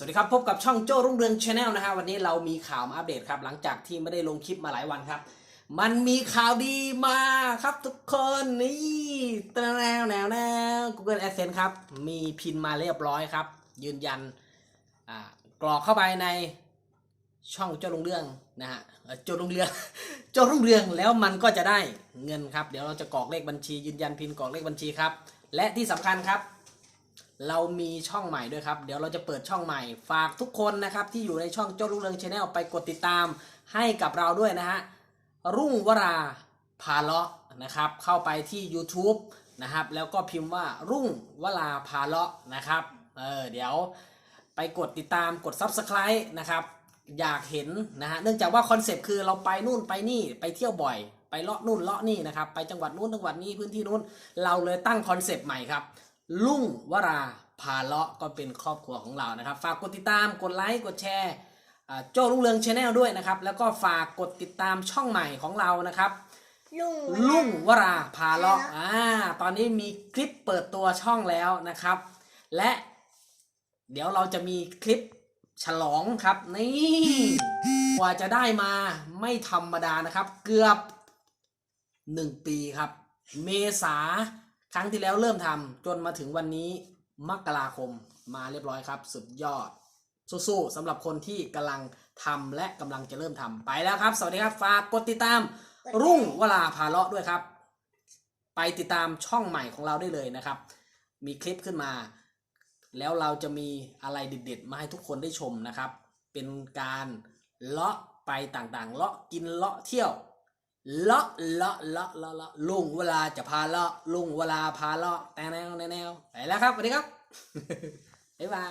สวัสดีครับ พบกับช่องโจ้รุ่งเรืองชาแนลนะฮะวันนี้เรามีข่าวมาอัปเดตครับ หลังจากที่ไม่ได้ลงคลิปมาหลายวันครับ มันมีข่าวดีมาครับทุกคนนี่แนแนวแนวแนว Google Adsense ครับ มีพินมาเรียบร้อยครับ ยืนยันอ่ากรอกเข้าไปในช่องโจ้รุ่งเรืองนะฮะโจ้รุ่งเรืองโจ้รุ่งเรืองแล้วมันก็จะได้เงินครับ เดี๋ยวเราจะกรอกเลขบัญชียืนยันพินกรอกเลขบัญชีครับ และที่สำคัญครับ เรามีช่องใหม่ด้วยครับ เดี๋ยวเราจะเปิดช่องใหม่ ฝากทุกคนนะครับที่อยู่ในช่องเจ้ารุ่งเรืองชาแนลไปกดติดตามให้กับเราด้วยนะฮะ รุ่งวราพาเลาะนะครับ เข้าไปที่ YouTube นะครับ แล้วก็พิมพ์ว่ารุ่งวราพาเลาะนะครับ เออเดี๋ยวไปกดติดตามกด Subscribe นะครับ อยากเห็นนะฮะ เนื่องจากว่าคอนเซปต์คือเราไปนู่นไปนี่ไปเที่ยวบ่อย ไปเลาะนู่นเลาะนี่นะครับ ไปจังหวัดนู้นจังหวัดนี้พื้นที่นู้น เราเลยตั้งคอนเซปต์ใหม่ครับ ลุงวราพาเลาะก็เป็นครอบครัวของเรานะครับ ฝากกดติดตามกดไลค์กดแชร์อ่าโจ้ลุงเรืองชาแนลด้วยนะครับ แล้วก็ฝากกดติดตามช่องใหม่ของเรานะครับ ลุงลุงวราพาเลาะพาเลาะอ่าตอนนี้มีคลิปเปิดตัวช่องแล้วนะครับ และเดี๋ยวเราจะมีคลิปฉลองครับนี่กว่าจะได้มาไม่ธรรมดานะครับ เกือบหนึ่งปีครับ เมษา ครั้งที่แล้วเริ่มทำจนมาถึงวันนี้มกราคมมาเรียบร้อยครับ สุดยอด สู้ๆสำหรับคนที่กำลังทำและกำลังจะเริ่มทำไปแล้วครับ สวัสดีครับฝากกดติดตาม รุ่งวลาพาเลาะด้วยครับ ไปติดตามช่องใหม่ของเราได้เลยนะครับ มีคลิปขึ้นมา แล้วเราจะมีอะไรเด็ดๆ มาให้ทุกคนได้ชมนะครับ เป็นการเลาะไปต่างๆ เลาะกินเลาะเที่ยว ลาะเลาะเลาะเลาะเลาะลุงเวลาจะพาเลาะลุงเวลาพาเลาะแต่แนวแนวไปแล้วครับสวัสดีครับบ๊ายบาย